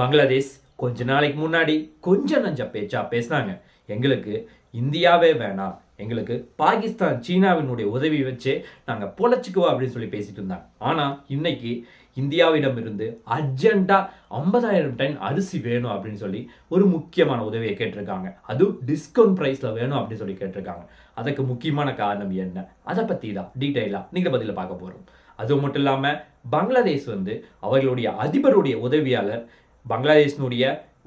பங்களாதேஷ் கொஞ்ச நாளைக்கு முன்னாடி கொஞ்சம் நஞ்ச பேச்சா பேசினாங்க. எங்களுக்கு இந்தியாவே வேணாம். எங்களுக்கு பாகிஸ்தான் சீனாவினுடைய உதவி வச்சு நாங்கள் பொழைச்சிக்குவோம் அப்படின்னு சொல்லி பேசிட்டு இருந்தாங்க. ஆனால் இன்னைக்கு இந்தியாவிடம் இருந்து அர்ஜெண்டாக ஐம்பதாயிரம் டன் அரிசி வேணும் அப்படின்னு சொல்லி ஒரு முக்கியமான உதவியை கேட்டிருக்காங்க. அதுவும் டிஸ்கவுண்ட் ப்ரைஸில் வேணும் அப்படின்னு சொல்லி கேட்டிருக்காங்க. அதுக்கு முக்கியமான காரணம் என்ன? அதை பற்றி தான் டீட்டெயிலாக நீங்கள் பதிலில் பார்க்க போகிறோம் அது மட்டும் இல்லாமல் பங்களாதேஷ் வந்து அவர்களுடைய அதிபருடைய உதவியாளர் பங்களாதேஷினுடைய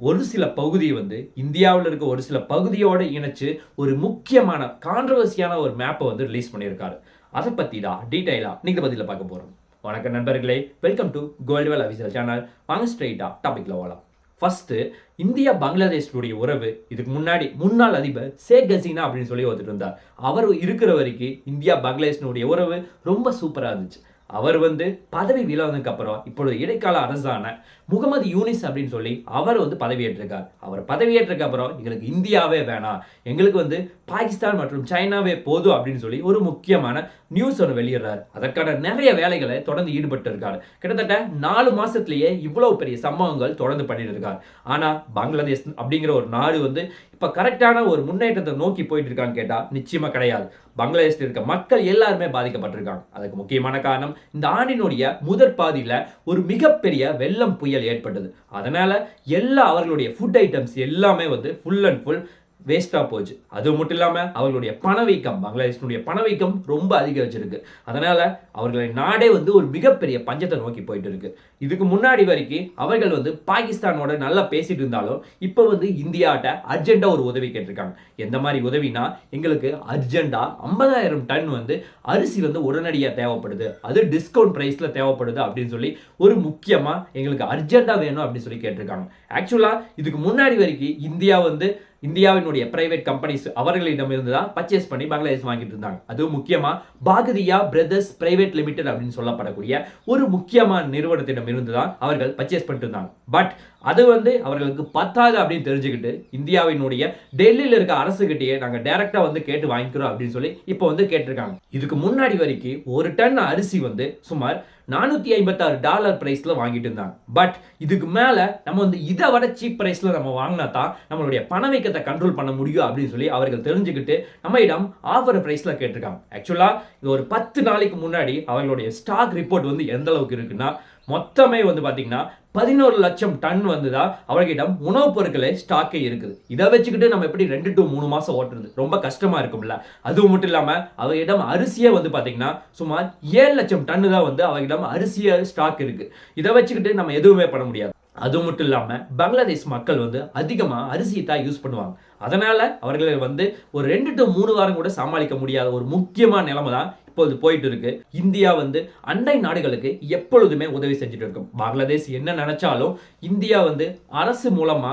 ஒரு சில பகுதியை வந்து இந்தியாவில் இருக்க ஒரு சில பகுதியோடு இணைச்சு ஒரு முக்கியமான கான்ட்ரவர்சியான ஒரு மேப்பை வந்து ரிலீஸ் பண்ணியிருக்காரு. அதை பற்றி தான் டீட்டெயிலாக நீங்கள் பதில பார்க்க போகிறோம் வணக்கம் நண்பர்களே welcome to Goldwell official channel வாங்க ஸ்ட்ரெயிட்டாக டாபிக்ல போகலாம் ஃபஸ்ட்டு இந்தியா பங்களாதேஷுடைய உறவு இதுக்கு முன்னாடி முன்னாள் அதிபர் ஷேக் ஹசீனா அப்படின்னு சொல்லி ஒருத்தர் இருந்தார். அவர் இருக்கிற வரைக்கும் இந்தியா பங்களாதேஷனுடைய உறவு ரொம்ப சூப்பராக இருந்துச்சு. அவர் வந்து பதவி விலகினதுக்கு அப்புறம் இப்பொழுது இடைக்கால அரசான முகமது யூனிஸ் அப்படின்னு சொல்லி அவர் வந்து பதவியேற்றிருக்கார். அவர் பதவியேற்றதுக்கு அப்புறம் எங்களுக்கு இந்தியாவே வேணாம். எங்களுக்கு வந்து பாகிஸ்தான் மற்றும் சைனாவே போதும் அப்படின்னு சொல்லி ஒரு முக்கியமான நியூஸ் ஒன்று வெளியிடுறாரு. அதற்கான நிறைய வேலைகளை தொடர்ந்து ஈடுபட்டு இருக்காரு கிட்டத்தட்ட நாலு மாசத்திலேயே இவ்வளவு பெரிய சம்பவங்கள் தொடர்ந்து பண்ணிட்டு இருக்கார் ஆனா பங்களாதேஷ் அப்படிங்கிற ஒரு நாடு வந்து இப்ப கரெக்டான ஒரு முன்னேற்றத்தை நோக்கி போயிட்டு இருக்கான்னு கேட்டா நிச்சயமா கிடையாது. பங்களாதேஷில் இருக்க மக்கள் எல்லாருமே பாதிக்கப்பட்டிருக்காங்க. அதுக்கு முக்கியமான காரணம் இந்த ஆண்டினுடைய முதற் பாதியில ஒரு மிகப்பெரிய வெள்ளம் புயல் ஏற்பட்டது. அதனால எல்லா அவர்களுடைய ஃபுட் ஐட்டம்ஸ் எல்லாமே வந்து ஃபுல் அண்ட் ஃபுல் வேஸ்ட்டாக போச்சு. அது மட்டும் இல்லாமல் அவர்களுடைய பணவீக்கம் பங்களாதேஷனுடைய பணவீக்கம் ரொம்ப அதிகரிச்சிருக்கு அதனால் அவர்களை நாடே வந்து ஒரு மிகப்பெரிய பஞ்சத்தை நோக்கி போயிட்டு இருக்கு. இதுக்கு முன்னாடி வரைக்கும் அவர்கள் வந்து பாகிஸ்தானோட நல்லா பேசிட்டு இருந்தாலும் இப்போ வந்து இந்தியாட்ட அர்ஜென்ட்டாக ஒரு உதவி கேட்டிருக்காங்க. எந்த மாதிரி உதவினா எங்களுக்கு அர்ஜென்ட்டா ஐம்பதாயிரம் டன் வந்து அரிசி வந்து உடனடியாக தேவைப்படுது. அது டிஸ்கவுண்ட் ப்ரைஸில் தேவைப்படுது அப்படின்னு சொல்லி ஒரு முக்கியமாக எங்களுக்கு அர்ஜென்ட்டாக வேணும் அப்படின்னு சொல்லி கேட்டிருக்காங்க. ஆக்சுவலாக இதுக்கு முன்னாடி வரைக்கும் இந்தியா வந்து இந்தியாவினுடைய பிரைவேட் கம்பெனிஸ் அவர்களிடமிருந்து தான் பர்ச்சேஸ் பண்ணி பங்களாதேஷ் வாங்கிட்டு இருந்தாங்க அதுவும் முக்கியமாக பாகதியா பிரதர்ஸ் பிரைவேட் லிமிடெட் அப்படின்னு சொல்லப்படக்கூடிய ஒரு முக்கியமான நிறுவனத்திடம் இருந்து தான் அவர்கள் பர்ச்சேஸ் பண்ணிட்டு இருந்தாங்க பட் அது வந்து அவர்களுக்கு பத்தாது அப்படின்னு தெரிஞ்சுக்கிட்டு இந்தியாவினுடைய டெல்லியில் இருக்க அரசுகிட்டேயே நாங்கள் டைரெக்டாக வந்து கேட்டு வாங்கிக்கிறோம் அப்படின்னு சொல்லி இப்போ வந்து கேட்டிருக்காங்க. இதுக்கு முன்னாடி வரைக்கும் ஒரு டன் அரிசி வந்து சுமார் நானூற்றி ஐம்பத்தாறு டாலர் ப்ரைஸில் வாங்கிட்டு இருந்தாங்க. பட் இதுக்கு மேலே நம்ம வந்து இதை விட சீப் ப்ரைஸில் நம்ம வாங்கினா தான் நம்மளுடைய பணவீக்கத்தை கண்ட்ரோல் பண்ண முடியும் அப்படின்னு சொல்லி அவர்கள் தெரிஞ்சுக்கிட்டு நம்ம இடம் ஆஃபர் ப்ரைஸில் கேட்டிருக்காங்க ஆக்சுவலாக இது ஒரு பத்து நாளைக்கு முன்னாடி அவர்களுடைய ஸ்டாக் ரிப்போர்ட் வந்து எந்த அளவுக்கு இருக்குன்னா மொத்தமே வந்து பார்த்தீங்கன்னா பதினோரு லட்சம் டன் வந்து தான் அவர்களிடம் உணவுப் பொருட்களே ஸ்டாக்கே இருக்குது. இதை வச்சுக்கிட்டு நம்ம எப்படி ரெண்டு டு மூணு மாசம் ஓட்டுறது? ரொம்ப கஷ்டமா இருக்கும்ல. அது மட்டும் இல்லாம அவர்களிடம் அரிசியே வந்து பாத்தீங்கன்னா சுமார் ஏழு லட்சம் டன்னு தான் வந்து அவர்கிட்ட அரிசிய ஸ்டாக் இருக்கு. இதை வச்சுக்கிட்டு நம்ம எதுவுமே பண்ண முடியாது. அது மட்டும் இல்லாம பங்களாதேஷ் மக்கள் வந்து அதிகமா அரிசியை தான் யூஸ் பண்ணுவாங்க. அதனால அவர்களை வந்து ஒரு ரெண்டு டு மூணு வாரம் கூட சமாளிக்க முடியாத ஒரு முக்கியமான நிலைமை தான் இப்போது போயிட்டு இருக்கு இந்தியா வந்து அண்டை நாடுகளுக்கு எப்பொழுதுமே உதவி செஞ்சுட்டு இருக்கும் பங்களாதேஷ் என்ன நினைச்சாலும் இந்தியா வந்து அரசு மூலமா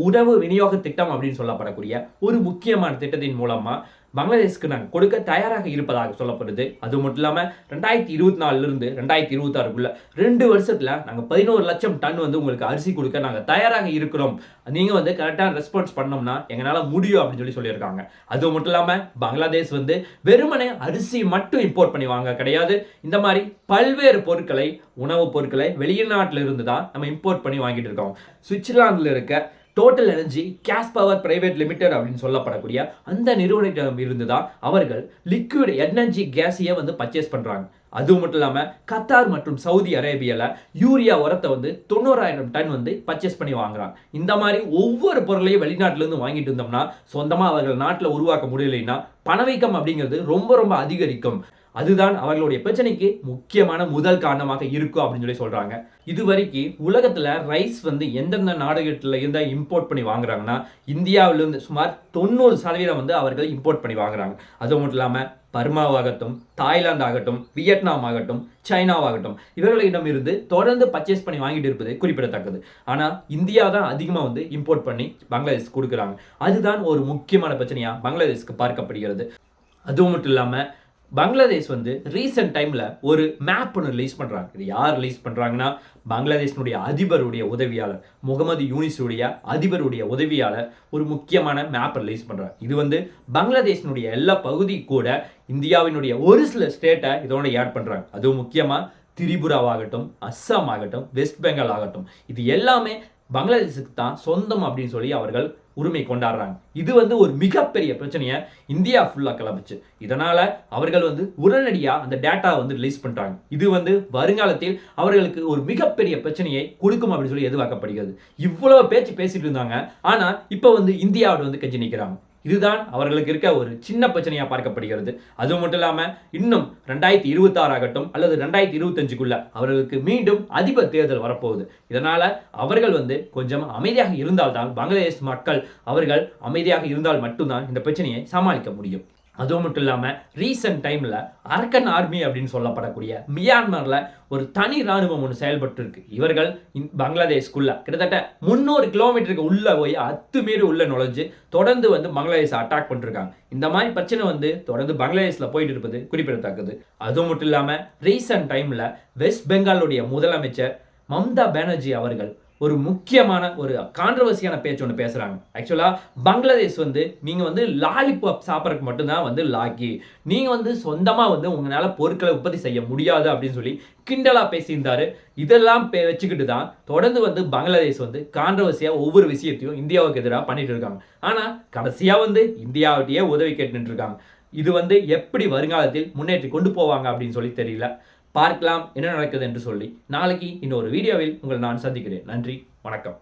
உணவு விநியோக திட்டம் அப்படின்னு சொல்லப்படக்கூடிய ஒரு முக்கியமான திட்டத்தின் மூலமா பங்களாதேஷ்க்கு நாங்கள் கொடுக்க தயாராக இருப்பதாக சொல்லப்படுது. அது மட்டும் இல்லாமல் ரெண்டாயிரத்தி இருபத்தி நாலுலேருந்து ரெண்டாயிரத்தி இருபத்தாறுக்குள்ள ரெண்டு வருஷத்தில் நாங்கள் பதினோரு லட்சம் டன் வந்து உங்களுக்கு அரிசி கொடுக்க நாங்கள் தயாராக இருக்கிறோம். நீங்கள் வந்து கரெக்டாக ரெஸ்பான்ஸ் பண்ணோம்னா எங்களால் முடியும் அப்படின்னு சொல்லி சொல்லியிருக்காங்க. அது மட்டும் இல்லாமல் பங்களாதேஷ் வந்து வெறுமனே அரிசி மட்டும் இம்போர்ட் பண்ணி வாங்க கிடையாது. இந்த மாதிரி பல்வேறு பொருட்களை உணவுப் பொருட்களை வெளிநாட்டில் இருந்து தான் நம்ம இம்போர்ட் பண்ணி வாங்கிட்டு இருக்கோம். சுவிட்சர்லாந்தில் இருக்க total energy gas power private limited அப்படின்னு சொல்லப்படக்கூடிய அந்த நிறுவனத்திடம் இருந்து தான் அவர்கள் லிக்விட் எனர்ஜி கேஸையே வந்து பர்ச்சேஸ் பண்ணுறாங்க அது மட்டும் இல்லாமல் கத்தார் மற்றும் சவுதி அரேபியாவில் யூரியா உரத்தை வந்து தொண்ணூறாயிரம் டன் வந்து பர்ச்சேஸ் பண்ணி வாங்குறாங்க. இந்த மாதிரி ஒவ்வொரு பொருளையும் வெளிநாட்டிலேருந்து வாங்கிட்டு இருந்தோம்னா சொந்தமாக அவர்கள் நாட்டில் உருவாக்க முடியலைன்னா பணவீக்கம் அப்படிங்கிறது ரொம்ப ரொம்ப அதிகரிக்கும். அதுதான் அவர்களுடைய பிரச்சனைக்கு முக்கியமான முதல் காரணமாக இருக்கும் அப்படின்னு சொல்லி சொல்றாங்க. இது வரைக்கும் உலகத்துல ரைஸ் வந்து எந்தெந்த நாடுகள்ல இருந்தா இம்போர்ட் பண்ணி வாங்குறாங்கன்னா இந்தியாவிலிருந்து சுமார் தொண்ணூறு சதவீதம் வந்து அவர்கள் இம்போர்ட் பண்ணி வாங்குறாங்க. அது மட்டும் இல்லாம பர்மாவாகட்டும் தாய்லாந்து ஆகட்டும் வியட்நாம் ஆகட்டும் சைனாவாகட்டும் இவர்களிடம் இருந்து தொடர்ந்து பர்ச்சேஸ் பண்ணி வாங்கிட்டு இருப்பது குறிப்பிடத்தக்கது. ஆனால் இந்தியா தான் அதிகமாக வந்து இம்போர்ட் பண்ணி பங்களாதேஷ் கொடுக்குறாங்க. அதுதான் ஒரு முக்கியமான பிரச்சனையாக பங்களாதேஷ்க்கு பார்க்கப்படுகிறது. அதுவும் மட்டும் இல்லாம பங்களாதேஷ் வந்து ரீசெண்ட் டைமில் ஒரு மேப் ஒன்று ரிலீஸ் பண்ணுறாங்க இது யார் ரிலீஸ் பண்ணுறாங்கன்னா பங்களாதேஷினுடைய அதிபருடைய உதவியாளர் முகமது யூனிஸுடைய அதிபருடைய உதவியாளர் ஒரு முக்கியமான மேப் ரிலீஸ் பண்ணுறாங்க இது வந்து பங்களாதேஷினுடைய எல்லா பகுதி கூட இந்தியாவினுடைய ஒரு சில ஸ்டேட்டை இதோட ஆட் பண்ணுறாங்க அதுவும் முக்கியமாக திரிபுராவாகட்டும் அஸ்ஸாம் ஆகட்டும் வெஸ்ட் பெங்கால் ஆகட்டும். இது எல்லாமே பங்களாதேஷுக்கு தான் சொந்தம் அப்படின்னு சொல்லி அவர்கள் உரிமை கொண்டாடுறாங்க. இது வந்து ஒரு மிகப்பெரிய பிரச்சனையை இந்தியா ஃபுல்லாக கிளம்பிச்சு இதனால அவர்கள் வந்து உடனடியாக அந்த டேட்டா வந்து ரிலீஸ் பண்ணுறாங்க இது வந்து வருங்காலத்தில் அவர்களுக்கு ஒரு மிகப்பெரிய பிரச்சனையை கொடுக்கும் அப்படின்னு சொல்லி எதிர்பார்க்கப்படுகிறது. இவ்வளோ பேச்சு பேசிட்டு இருந்தாங்க. ஆனால் இப்போ வந்து இந்தியாவோட வந்து கஞ்சி நிற்கிறாங்க இதுதான் அவர்களுக்கு இருக்க ஒரு சின்ன பிரச்சனையாக பார்க்கப்படுகிறது. அது மட்டும் இல்லாமல் இன்னும் ரெண்டாயிரத்தி இருபத்தாறு ஆகட்டும் அல்லது ரெண்டாயிரத்தி இருபத்தஞ்சுக்குள்ள அவர்களுக்கு மீண்டும் அதிபர் தேர்தல் வரப்போகுது. இதனால் அவர்கள் வந்து கொஞ்சம் அமைதியாக இருந்தால்தான் பங்களாதேஷ் மக்கள் அவர்கள் அமைதியாக இருந்தால் மட்டும்தான் இந்த பிரச்சனையை சமாளிக்க முடியும். அதுவும் மட்டும் இல்லாமல் ரீசெண்ட் டைமில் அரக்கன் ஆர்மி அப்படின்னு சொல்லப்படக்கூடிய மியான்மரில் ஒரு தனி ராணுவம் ஒன்று செயல்பட்டு இருக்கு இவர்கள் பங்களாதேஷ்குள்ள கிட்டத்தட்ட முந்நூறு கிலோமீட்டருக்கு உள்ளே போய் அத்துமீறி உள்ளே நுழைஞ்சு தொடர்ந்து வந்து பங்களாதேஷ் அட்டாக் பண்ணிருக்காங்க. இந்த மாதிரி பிரச்சனை வந்து தொடர்ந்து பங்களாதேஷில் போயிட்டு இருப்பது குறிப்பிடத்தக்கது. அதுவும் மட்டும் இல்லாமல் ரீசெண்ட் டைமில் வெஸ்ட் பெங்காலுடைய முதலமைச்சர் மம்தா பானர்ஜி அவர்கள் ஒரு முக்கியமான ஒரு கான்ட்ரவர்சியான பேச்சு ஒன்று பேசுகிறாங்க ஆக்சுவலாக பங்களாதேஷ் வந்து நீங்கள் வந்து லாலிபாப் சாப்பிட்றதுக்கு மட்டும்தான் வந்து லாக்கி நீங்கள் வந்து சொந்தமாக வந்து உங்களால் பொருட்களை உற்பத்தி செய்ய முடியாது அப்படின்னு சொல்லி கிண்டலாக பேசியிருந்தாரு. இதெல்லாம் பே வச்சுக்கிட்டு தான் தொடர்ந்து வந்து பங்களாதேஷ் வந்து கான்ட்ரவர்சியாக ஒவ்வொரு விஷயத்தையும் இந்தியாவுக்கு எதிராக பண்ணிட்டு இருக்காங்க. ஆனால் கடைசியாக வந்து இந்தியாவிட்டையே உதவி கேட்டுட்டு இருக்காங்க. இது வந்து எப்படி வருங்காலத்தில் முன்னேற்றி கொண்டு போவாங்க அப்படின்னு சொல்லி தெரியல. பார்க்கலாம் என்ன நடக்குது என்று சொல்லி நாளைக்கு இன்னொரு வீடியோவில் உங்களை நான் சந்திக்கிறேன். நன்றி வணக்கம்.